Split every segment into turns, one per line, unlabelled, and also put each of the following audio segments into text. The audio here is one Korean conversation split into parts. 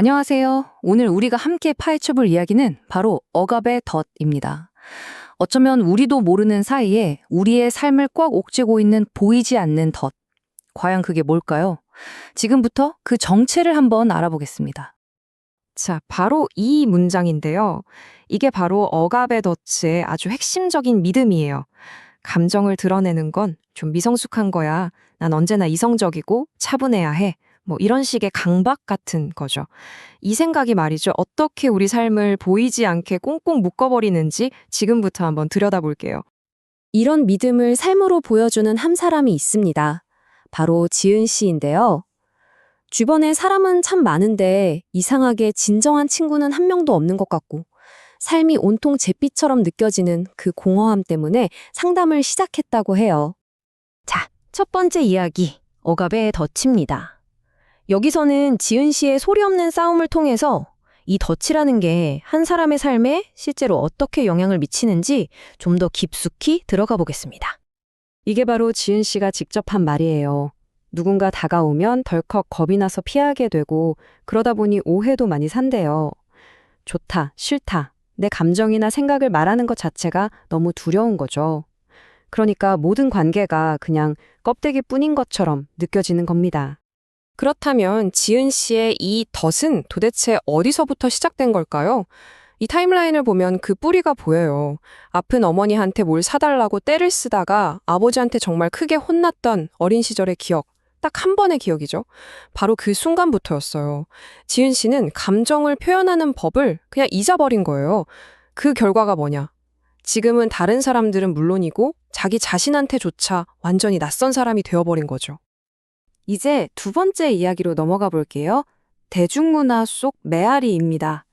안녕하세요. 오늘 우리가 함께 파헤쳐볼 이야기는 바로 억압의 덫입니다. 어쩌면 우리도 모르는 사이에 우리의 삶을 꽉 옥죄고 있는 보이지 않는 덫. 과연 그게 뭘까요? 지금부터 그 정체를 한번 알아보겠습니다.
자, 바로 이 문장인데요. 이게 바로 억압의 덫의 아주 핵심적인 믿음이에요. 감정을 드러내는 건 좀 미성숙한 거야. 난 언제나 이성적이고 차분해야 해. 뭐 이런 식의 강박 같은 거죠. 이 생각이 말이죠. 어떻게 우리 삶을 보이지 않게 꽁꽁 묶어버리는지 지금부터 한번 들여다볼게요.
이런 믿음을 삶으로 보여주는 한 사람이 있습니다. 바로 지은 씨인데요. 주변에 사람은 참 많은데 이상하게 진정한 친구는 한 명도 없는 것 같고 삶이 온통 잿빛처럼 느껴지는 그 공허함 때문에 상담을 시작했다고 해요. 자, 첫 번째 이야기, 억압의 덫입니다. 여기서는 지은 씨의 소리 없는 싸움을 통해서 이 덫이라는 게 한 사람의 삶에 실제로 어떻게 영향을 미치는지 좀 더 깊숙이 들어가 보겠습니다. 이게 바로 지은 씨가 직접 한 말이에요. 누군가 다가오면 덜컥 겁이 나서 피하게 되고 그러다 보니 오해도 많이 산대요. 좋다, 싫다. 내 감정이나 생각을 말하는 것 자체가 너무 두려운 거죠. 그러니까 모든 관계가 그냥 껍데기 뿐인 것처럼 느껴지는 겁니다.
그렇다면 지은 씨의 이 덫은 도대체 어디서부터 시작된 걸까요? 이 타임라인을 보면 그 뿌리가 보여요. 아픈 어머니한테 뭘 사달라고 떼를 쓰다가 아버지한테 정말 크게 혼났던 어린 시절의 기억. 딱 한 번의 기억이죠. 바로 그 순간부터였어요. 지은 씨는 감정을 표현하는 법을 그냥 잊어버린 거예요. 그 결과가 뭐냐? 지금은 다른 사람들은 물론이고 자기 자신한테조차 완전히 낯선 사람이 되어버린 거죠.
이제 두 번째 이야기로 넘어가 볼게요. 대중문화 속 메아리입니다.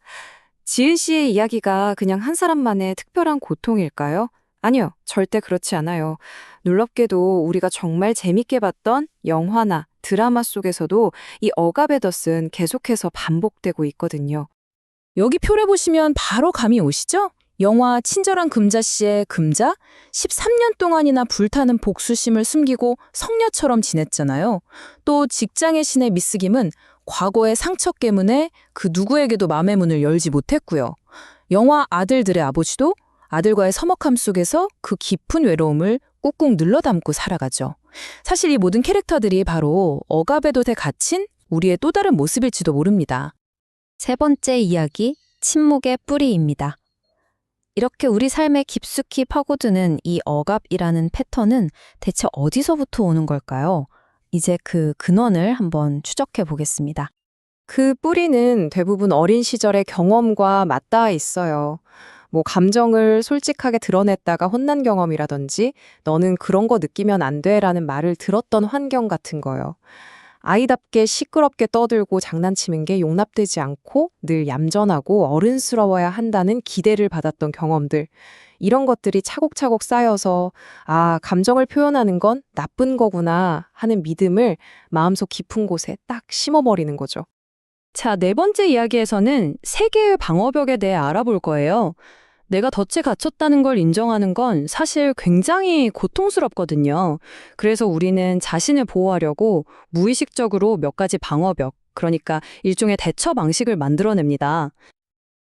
지은 씨의 이야기가 그냥 한 사람만의 특별한 고통일까요? 아니요, 절대 그렇지 않아요. 놀랍게도 우리가 정말 재밌게 봤던 영화나 드라마 속에서도 이 덫은 계속해서 반복되고 있거든요.
여기 표를 보시면 바로 감이 오시죠? 영화 친절한 금자씨의 금자? 13년 동안이나 불타는 복수심을 숨기고 성녀처럼 지냈잖아요. 또 직장의 신의 미스 김은 과거의 상처 때문에 그 누구에게도 마음의 문을 열지 못했고요. 영화 아들들의 아버지도 아들과의 서먹함 속에서 그 깊은 외로움을 꾹꾹 눌러 담고 살아가죠. 사실 이 모든 캐릭터들이 바로 억압의 돛에 갇힌 우리의 또 다른 모습일지도 모릅니다.
세 번째 이야기, 침묵의 뿌리입니다. 이렇게 우리 삶에 깊숙이 파고드는 이 억압이라는 패턴은 대체 어디서부터 오는 걸까요? 이제 그 근원을 한번 추적해 보겠습니다.
그 뿌리는 대부분 어린 시절의 경험과 맞닿아 있어요. 뭐 감정을 솔직하게 드러냈다가 혼난 경험이라든지 너는 그런 거 느끼면 안 돼라는 말을 들었던 환경 같은 거요. 아이답게 시끄럽게 떠들고 장난치는 게 용납되지 않고 늘 얌전하고 어른스러워야 한다는 기대를 받았던 경험들. 이런 것들이 차곡차곡 쌓여서 아, 감정을 표현하는 건 나쁜 거구나 하는 믿음을 마음속 깊은 곳에 딱 심어버리는 거죠.
자, 네 번째 이야기에서는 세계의 방어벽에 대해 알아볼 거예요. 내가 덫에 갇혔다는 걸 인정하는 건 사실 굉장히 고통스럽거든요. 그래서 우리는 자신을 보호하려고 무의식적으로 몇 가지 방어벽, 그러니까 일종의 대처 방식을 만들어냅니다.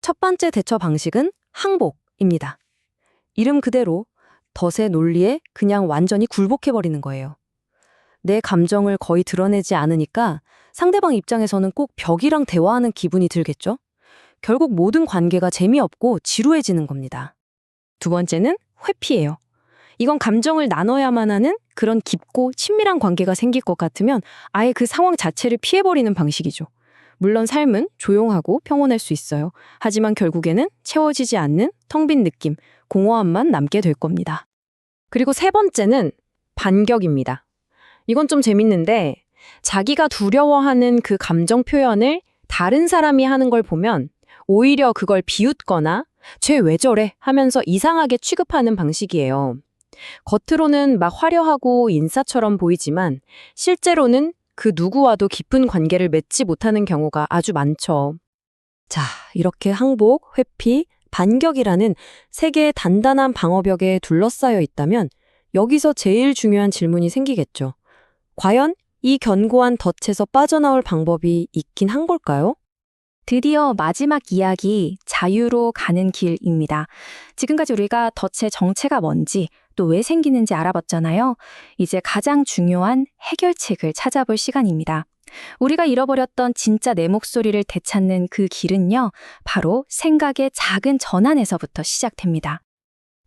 첫 번째 대처 방식은 항복입니다. 이름 그대로 덫의 논리에 그냥 완전히 굴복해버리는 거예요. 내 감정을 거의 드러내지 않으니까 상대방 입장에서는 꼭 벽이랑 대화하는 기분이 들겠죠? 결국 모든 관계가 재미없고 지루해지는 겁니다. 두 번째는 회피예요. 이건 감정을 나눠야만 하는 그런 깊고 친밀한 관계가 생길 것 같으면 아예 그 상황 자체를 피해버리는 방식이죠. 물론 삶은 조용하고 평온할 수 있어요. 하지만 결국에는 채워지지 않는 텅 빈 느낌, 공허함만 남게 될 겁니다. 그리고 세 번째는 반격입니다. 이건 좀 재밌는데 자기가 두려워하는 그 감정 표현을 다른 사람이 하는 걸 보면 오히려 그걸 비웃거나 쟤 왜 저래 하면서 이상하게 취급하는 방식이에요. 겉으로는 막 화려하고 인싸처럼 보이지만 실제로는 그 누구와도 깊은 관계를 맺지 못하는 경우가 아주 많죠. 자, 이렇게 항복, 회피, 반격이라는 세 개의 단단한 방어벽에 둘러싸여 있다면 여기서 제일 중요한 질문이 생기겠죠. 과연 이 견고한 덫에서 빠져나올 방법이 있긴 한 걸까요?
드디어 마지막 이야기, 자유로 가는 길입니다. 지금까지 우리가 덫의 정체가 뭔지, 또 왜 생기는지 알아봤잖아요. 이제 가장 중요한 해결책을 찾아볼 시간입니다. 우리가 잃어버렸던 진짜 내 목소리를 되찾는 그 길은요, 바로 생각의 작은 전환에서부터 시작됩니다.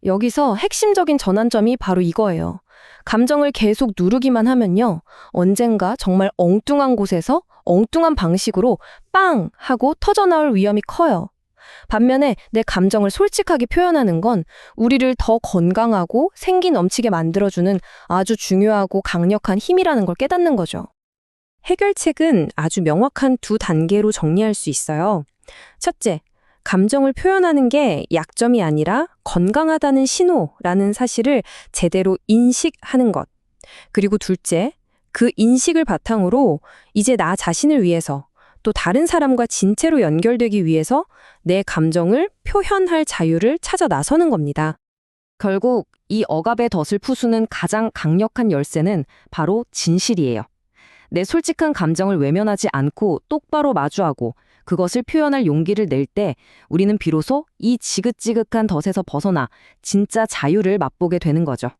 여기서 핵심적인 전환점이 바로 이거예요. 감정을 계속 누르기만 하면요. 언젠가 정말 엉뚱한 곳에서 엉뚱한 방식으로 빵! 하고 터져나올 위험이 커요. 반면에 내 감정을 솔직하게 표현하는 건 우리를 더 건강하고 생기 넘치게 만들어주는 아주 중요하고 강력한 힘이라는 걸 깨닫는 거죠. 해결책은 아주 명확한 두 단계로 정리할 수 있어요. 첫째, 감정을 표현하는 게 약점이 아니라 건강하다는 신호라는 사실을 제대로 인식하는 것. 그리고 둘째, 그 인식을 바탕으로 이제 나 자신을 위해서 또 다른 사람과 진체로 연결되기 위해서 내 감정을 표현할 자유를 찾아 나서는 겁니다. 결국 이 억압의 덫을 푸수는 가장 강력한 열쇠는 바로 진실이에요. 내 솔직한 감정을 외면하지 않고 똑바로 마주하고 그것을 표현할 용기를 낼 때 우리는 비로소 이 지긋지긋한 덫에서 벗어나 진짜 자유를 맛보게 되는 거죠.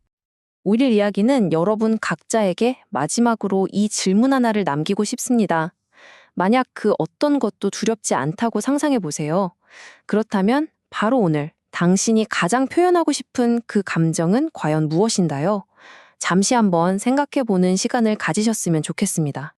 오늘 이야기는 여러분 각자에게 마지막으로 이 질문 하나를 남기고 싶습니다. 만약 그 어떤 것도 두렵지 않다고 상상해 보세요. 그렇다면 바로 오늘 당신이 가장 표현하고 싶은 그 감정은 과연 무엇인가요? 잠시 한번 생각해 보는 시간을 가지셨으면 좋겠습니다.